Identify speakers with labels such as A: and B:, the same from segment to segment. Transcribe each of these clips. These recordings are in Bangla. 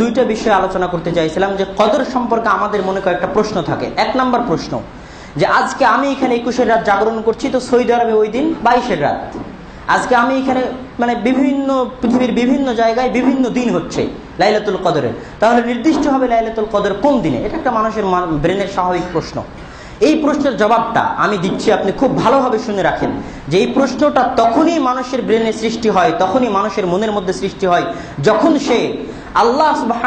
A: দুইটা বিষয়ে আলোচনা করতে চাইছিলাম যে কদর সম্পর্কে আমাদের মনে কয়েকটা প্রশ্ন থাকে। এক নাম্বার প্রশ্ন, যে আজকে আমি এখানে একুশের রাত জাগরণ করছি তো সৌদি আরবে ওই দিন বাইশের রাত। আজকে আমি এখানে মানে বিভিন্ন পৃথিবীর বিভিন্ন জায়গায় বিভিন্ন দিন হচ্ছে লাইলাতুল কদরের। তাহলে নির্দিষ্ট হবে লাইলাতুল কদর কোন দিনে? এটা একটা মানুষের ব্রেনের স্বাভাবিক প্রশ্ন। এই প্রশ্নের জবাবটা আমি দিচ্ছি, আপনি খুব ভালোভাবে শুনে রাখেন যে এই প্রশ্নটা তখনই মানুষের ব্রেনে সৃষ্টি হয়, তখনই মানুষের মনের মধ্যে সৃষ্টি হয়, যখন সে আল্লাহ সুবাহ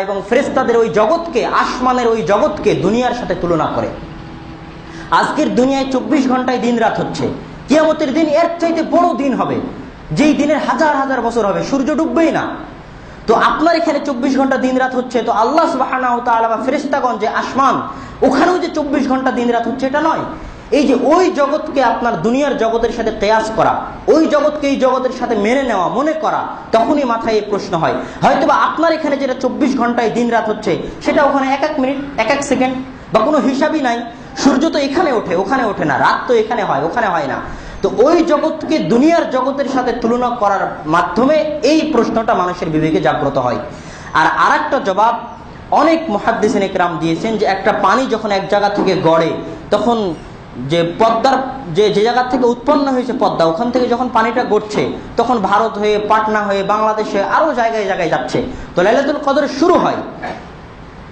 A: এবং ফেরেস্তাদের ওই জগৎকে, আসমানের ওই জগৎকে দুনিয়ার সাথে তুলনা করে। আজকের দুনিয়ায় চব্বিশ ঘন্টায় দিন রাত হচ্ছে। কিয়ামতের দিন এর চাইতে বড় দিন হবে। যেই দিনের হাজার হাজার বছর হবে, সূর্য ডুববেই না। তো আপনার এখানে চব্বিশ ঘণ্টা দিন রাত হচ্ছে, তো আল্লাহ সুবাহ ফেরিস্তাগঞ্জ যে আসমান, ওখানেও যে চব্বিশ ঘণ্টা দিন রাত হচ্ছে, এটা নয়। এই যে ওই জগৎকে আপনার দুনিয়ার জগতের সাথে কেয়াস করা, ওই জগৎকে এই জগতের সাথে মেনে নেওয়া, মনে করা, তখনই মাথায় এই প্রশ্ন হয়। হয়তোবা আপনার এখানে যেটা চব্বিশ ঘন্টায় দিন রাত হচ্ছে, সেটা ওখানে এক এক মিনিট, এক এক সেকেন্ড, বা কোনো হিসাবই নাই। সূর্য তো এখানে ওঠে, ওখানে ওঠে না, রাত তো এখানে হয়, ওখানে হয় না। তো ওই জগৎকে দুনিয়ার জগতের সাথে তুলনা করার মাধ্যমে এই প্রশ্নটা মানুষের বিবেকে জাগ্রত হয়। আর আর একটা জবাব অনেক মহাদ্দেশিন একরাম দিয়েছেন যে একটা পানি যখন এক জায়গা থেকে গড়ে, তখন যে পদ্মার, যে যে জায়গা থেকে উৎপন্ন হয়েছে পদ্মা, ওখান থেকে যখন পানিটা গড়ছে, তখন ভারত হয়ে, পাটনা হয়ে, বাংলাদেশ হয়ে আরও জায়গায় জায়গায় যাচ্ছে। তো লাইলাতুল কদর শুরু হয়।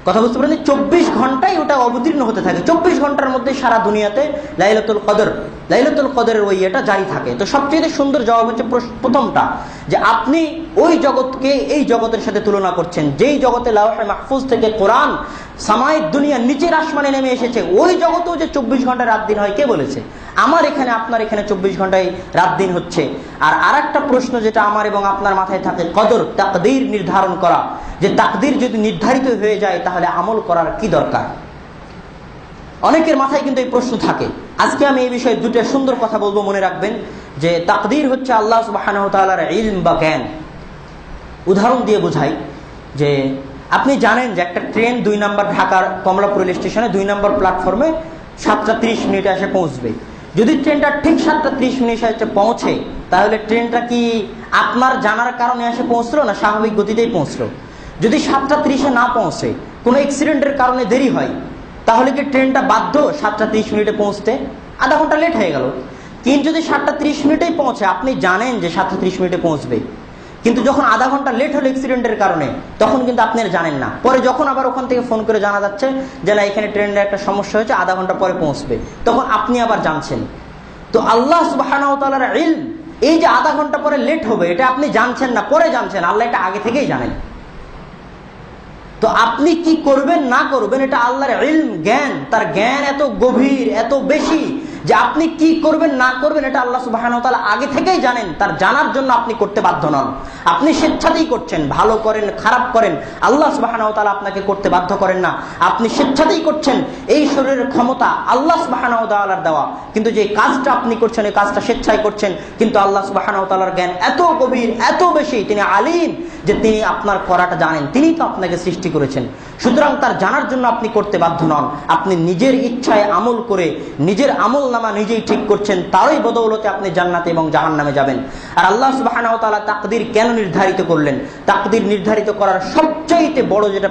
A: কথা বুঝতে পারেন চব্বিশ ঘন্টায় ওটা অবতীর্ণ হতে থাকে। চব্বিশ ঘণ্টার মধ্যে সারা দুনিয়াতে লাইলাতুল কদর। লাইলাতুল কদরের ওই এটা জারি থাকে। তো সবচেয়ে সুন্দর জবাব হচ্ছে প্রথমটা, যে আপনি ওই জগৎকে এই জগতের সাথে তুলনা করছেন। যেই জগতে লাউহে মাহফুজ থেকে কোরআন সামায়িক দুনিয়া নিচের আসমানে নেমে এসেছে, ওই জগতেও যে চব্বিশ ঘণ্টা রাত দিন হয়, কে বলেছে? আমার এখানে, আপনার এখানে চব্বিশ ঘন্টায় রাত দিন হচ্ছে। আর আর প্রশ্ন যেটা আমার এবং আপনার মাথায় থাকে, কদর, তাকদির নির্ধারণ করা। যে তাকদির যদি নির্ধারিত হয়ে যায়, তাহলে আমল করার কি দরকার? অনেকের মাথায় কিন্তু এই প্রশ্ন থাকে। আজকে আমি এই বিষয়ে দুটো সুন্দর কথা বলব, মনে রাখবেন, যে তাকদির হচ্ছে আল্লাহ সুবাহর ইলম বা জ্ঞান। উদাহরণ দিয়ে বোঝাই, যে আপনি জানেন যে একটা ট্রেন দুই নম্বর ঢাকার কমলাপুর রেল স্টেশনে দুই নম্বর প্ল্যাটফর্মে সাতটা ত্রিশ মিনিটে এসে পৌঁছবে। যদি ট্রেনটা ঠিক সাতটা ত্রিশ মিনিট এসে পৌঁছে, তাহলে ট্রেনটা কি আপনার জানার কারণে এসে পৌঁছলো না স্বাভাবিক গতিতেই পৌঁছলো? যদি সাতটা ত্রিশে না পৌঁছে, কোনো অ্যাক্সিডেন্টের কারণে দেরি হয় তাহলে কি ট্রেনটা বাধ্য সাতটা ত্রিশ মিনিটে পৌঁছতে? আধা ঘণ্টা লেট হয়ে গেল। কিন্তু যদি সাতটা ত্রিশ মিনিটেই পৌঁছে, আপনি জানেন যে সাতটা ত্রিশ মিনিটে পৌঁছবে। কিন্তু যখন আধা ঘণ্টা লেট হলো অ্যাক্সিডেন্টের কারণে, তখন কিন্তু আপনি জানেন না। পরে যখন আবার ওখান থেকে ফোন করে জানা যাচ্ছে যে, না, এখানে ট্রেনের একটা সমস্যা হয়েছে, আধা ঘণ্টা পরে পৌঁছবে। তখন আপনি আবার জানছেন। তো আল্লাহ সুবাহ এই যে আধা ঘণ্টা পরে লেট হবে, এটা আপনি জানছেন না, পরে জানছেন। আল্লাহ এটা আগে থেকেই জানেন। তো আপনি কি করবেন, না করবেন, এটা আল্লাহর ইলম, জ্ঞান। তার জ্ঞান এত গভীর, এত বেশি যে আপনি কি করবেন, না করবেন, এটা আল্লাহ সুবাহ আগে থেকেই জানেন। তার জানার জন্য আপনি করতে বাধ্য নন। আপনি স্বেচ্ছাতেই করছেন, ভালো করেন, খারাপ করেন, আল্লাহ সুবাহ আপনাকে করতে বাধ্য করেন না। আপনি স্বেচ্ছাতেই করছেন, এই শরীরের ক্ষমতা আল্লাহ সুবাহ দেওয়া। কিন্তু যে কাজটা আপনি করছেন এই কাজটা স্বেচ্ছায় করছেন, কিন্তু আল্লাহ সুবাহ জ্ঞান এত গভীর, এত বেশি, তিনি আলিম যে তিনি আপনার করাটা জানেন তিনি তো আপনাকে সৃষ্টি করেছেন। সুতরাং তার জানার জন্য আপনি করতে বাধ্য নন। আপনি নিজের ইচ্ছায় আমল করে, নিজের আমল নামা নিজেই ঠিক করছেন, তারই বদৌলতে আপনি জান্নাতে এবং জাহান নামে যাবেন। আর আল্লাহ সুবাহ তাকদির কেন নির্ধারিত করলেন? তাকদির নির্ধারিত করার সবচাইতে বড় যেটা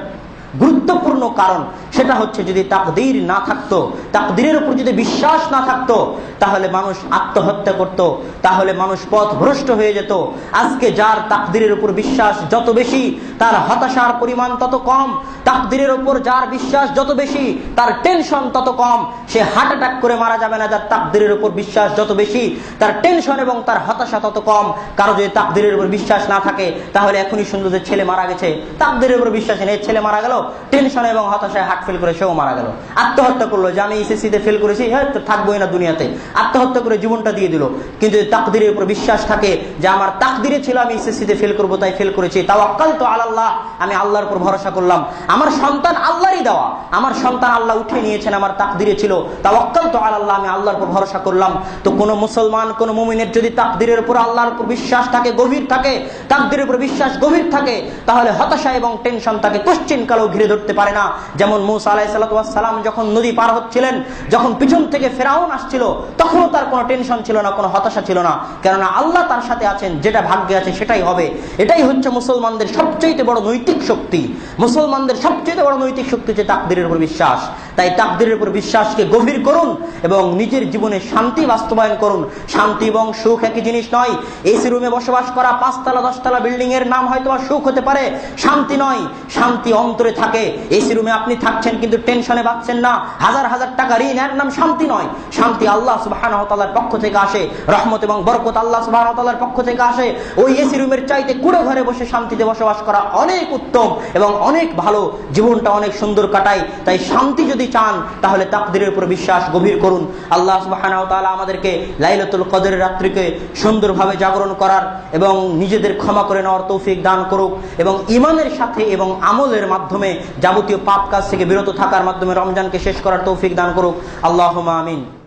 A: গুরুত্বপূর্ণ কারণ সেটা হচ্ছে যদি তাকদির না থাকতো, তাকদিরের উপর যদি বিশ্বাস না থাকতো, তাহলে মানুষ আত্মহত্যা করত, তাহলে মানুষ পথ ভ্রষ্ট হয়ে যেত। আজকে যার তাকদিরের উপর বিশ্বাস যত বেশি, তার হতাশার পরিমাণ তত কম তাকদিরের উপর যার বিশ্বাস যত বেশি, তার টেনশন তত কম। সে হার্ট অ্যাটাক করে মারা যাবে না, যার তাকদিরের উপর বিশ্বাস যত বেশি, তার টেনশন এবং তার হতাশা তত কম। কারও যদি তাকদিরের উপর বিশ্বাস না থাকে, তাহলে এখনই শুনলো যে ছেলে মারা গেছে। তাকদিরের উপর বিশ্বাস নেই ছেলে মারা গেল টেনশন এবং হতাশায় হার্ট ফেল করে সেও মারা গেল। আত্মহত্যা করল যে, আমি এসএসসিতে ফেল করেছি হ্যাঁ তো থাকবোই না দুনিয়াতে। আত্মহত্যা করে জীবনটা দিয়ে দিল। কিন্তু যদি তাকদিরের উপর বিশ্বাস থাকে যে, আমার তাকদিরে ছিল, আমি এসএসসিতে ফেল করব, তাই ফেল করেছি। তাও অকাল তো আল্লাহ আমি আল্লাহর উপর ভরসা করলাম। আমার সন্তান আল্লাহরই দেওয়া। আমার সন্তান আল্লাহ উঠে নিয়েছেন, আমার তাকদিরে ছিল। অকাল তো আল্লাহ আমি আল্লাহর উপর ভরসা করলাম। তো কোনো মুসলমান, কোনো মুমিনের যদি তাকদিরের উপর আল্লাহর উপর বিশ্বাস থাকে, গভীর থাকে, তাকদিরের উপর বিশ্বাস গভীর থাকে, তাহলে হতাশা এবং টেনশন তাকে কোশ্চিন কালেও ঘিরে ধরতে পারে না। যেমন মুসা আলাহ সালাম যখন নদী পার হচ্ছিলেন, যখন পিছন থেকে ফেরাউন আসছিল, তখনও তার কোনো টেনশন ছিল না, কোনো হতাশা ছিল না। কেননা আল্লাহ তার সাথে আছেন, যেটা ভাগ্যে আছে সেটাই হবে। এটাই হচ্ছে মুসলমানদের সবচেয়ে বড় নৈতিক শক্তি। মুসলমানদের সবচেয়ে বড় নৈতিক শক্তি হচ্ছে তাকদিরের উপর বিশ্বাস। তাই তাকদিরের উপর বিশ্বাসকে গভীর করুন এবং নিজের জীবনে শান্তি বাস্তবায়ন করুন। শান্তি এবং সুখ একই জিনিস নয়। এসি রুমে বসবাস করা পাঁচতলা, দশতলা বিল্ডিং এর নাম হয়তো সুখ হতে পারে। শান্তি নয়। শান্তি অন্তরে থাকে। এসি রুমে আপনি থাকছেন কিন্তু টেনশনে পাচ্ছেন না। হাজার হাজার টাকা ঋণ, এর নাম শান্তি নয়। শান্তি আল্লাহ সুবাহানহ তালার পক্ষ থেকে আসে। রহমত এবং বরকত আল্লাহ সুবাহানহ তালার পক্ষ থেকে আসে। ওই এসি রুমের চাইতে কুড়ে ঘরে বসে শান্তিতে বসবাস করা অনেক উত্তম এবং অনেক ভালো। জীবনটা অনেক সুন্দর কাটায় তাই শান্তি যদি চান, তাহলে তাকদিরের উপর বিশ্বাস গভীর করুন। আল্লাহ সুবাহানহ তালা আমাদেরকে লাইলাতুল কদরের রাত্রিকে সুন্দরভাবে জাগরণ করার এবং নিজেদের ক্ষমা করে নেওয়ার তৌফিক দান করুক এবং ইমানের সাথে এবং আমলের মাধ্যমে যাবতীয় পাপ কাজ থেকে বিরত থাকার মাধ্যমে রমজানকে শেষ করার তৌফিক দান করুক। আল্লাহ আমিন।